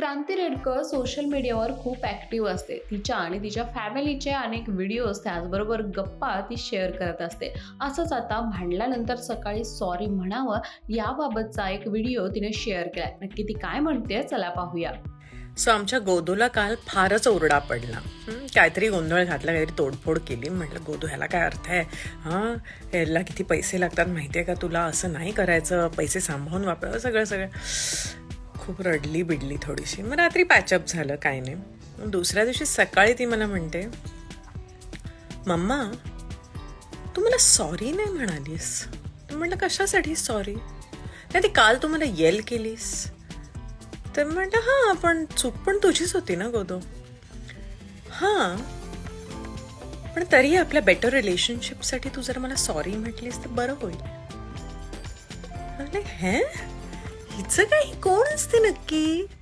क्रांती Redkar social मीडियावर खूप active असते. तिच्या आणि तिच्या फॅमिलीचे अनेक व्हिडिओज त्याचबरोबर गप्पा ती शेअर करत असते. असंच आता भांडल्यानंतर सकाळी सॉरी म्हणावं याबाबतचा एक व्हिडिओ तिने शेअर केलाय. नक्की ती काय म्हणते? चला पाहूया. सो आमच्या गोदूला काल फारच ओरडा पडला. काहीतरी गोंधळ घातला काहीतरी तोडफोड केली. म्हटलं गोदू ह्याला काय अर्थ आहे? हां ह्याला किती पैसे लागतात माहिती आहे का तुला? असं नाही करायचं. पैसे सांभाळून वापर सगळं सगळं. खूप रडली बिडली थोडीशी. मग रात्री पॅचअप झालं काय नाही. दुसऱ्या दिवशी सकाळी ती मला म्हणते मम्मा तू मला सॉरी नाही म्हणालीस? तू म्हटलं कशासाठी सॉरी नाही ती काल तू मला येल केलीस. तर म्हटलं हां पण चूक पण तुझीच होती ना गोदो. हां पण तरी आपल्या बेटर रिलेशनशिपसाठी तू जर मला सॉरी म्हटलीस तर बरं होईल. म्हटलं हे? हिचं काही कोण असते नक्की